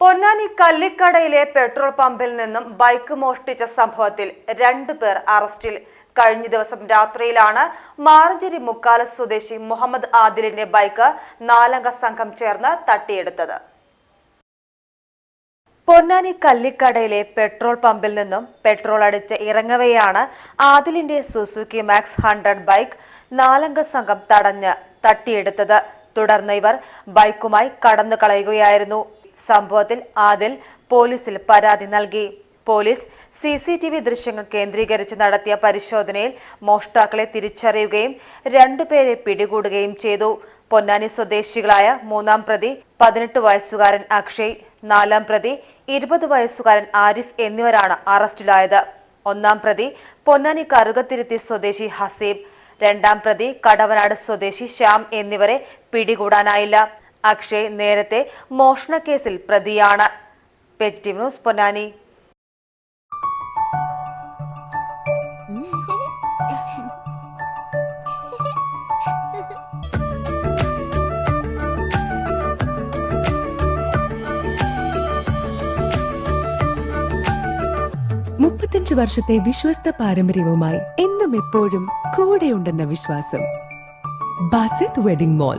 Ponnani കല്ലിക്കടയിലെ petrol പമ്പിൽ നിന്നും bike മോഷ്ടിച്ച സംഭവത്തിൽ രണ്ടു പേർ അറസ്റ്റിൽ. കഴിഞ്ഞ ദിവസം രാത്രിയിലാണ് മാറഞ്ചേരി മുക്കാല സ്വദേശി മുഹമ്മദ് ആദിലിന്റെ ബൈക്ക് നാലംഗ സംഘം ചേർന്ന് തട്ടിയെടുത്തത്. പൊന്നാനി കല്ലിക്കടയിലെ പെട്രോൾ പമ്പിൽ നിന്നും പെട്രോൾ അടിച്ച് ഇറങ്ങവെയാണ് ആദിലിന്റെ സുസുക്കി മാക്സ് ഹൺഡ്രഡ് ബൈക്ക് നാലംഗ സംഘം തടഞ്ഞ് തട്ടിയെടുത്തത്. തുടർന്ന് ഇവർ ബൈക്കുമായി കടന്നു കളയുകയായിരുന്നു സംഭവത്തിൽ ആദിൽ പോലീസിൽ പരാതി നൽകി. Police C C T V ദൃശ്യങ്ങൾ കേന്ദ്രീകരിച്ച് നടത്തിയ പരിശോധനയിൽ മോഷ്ടാക്കളെ തിരിച്ചറിയുകയും രണ്ടുപേരെ പിടികൂടുകയും ചെയ്തു. പൊന്നാനി സ്വദേശികളായ മൂന്നാം പ്രതി പതിനെട്ട് വയസ്സുകാരൻ അക്ഷയ് നാലാം പ്രതി ഇരുപത് വയസ്സുകാരൻ ആരിഫ് എന്നിവരാണ് അറസ്റ്റിലായത്. ഒന്നാം പ്രതി പൊന്നാനി കറുകത്തിരുത്തി സ്വദേശി ഹസീബ് രണ്ടാം പ്രതി കടവനാട് സ്വദേശി ശ്യാം എന്നിവരെ പിടികൂടാനായില്ല. അക്ഷയ് നേരത്തെ മോഷണ കേസിൽ പ്രതിയാണ് ന്യൂസ് പൊന്നാനി. മുപ്പത്തഞ്ച് വർഷത്തെ വിശ്വസ്ത പാരമ്പര്യവുമായി എന്നും എപ്പോഴും കൂടെയുണ്ടെന്ന വിശ്വാസം. Basith wedding mall.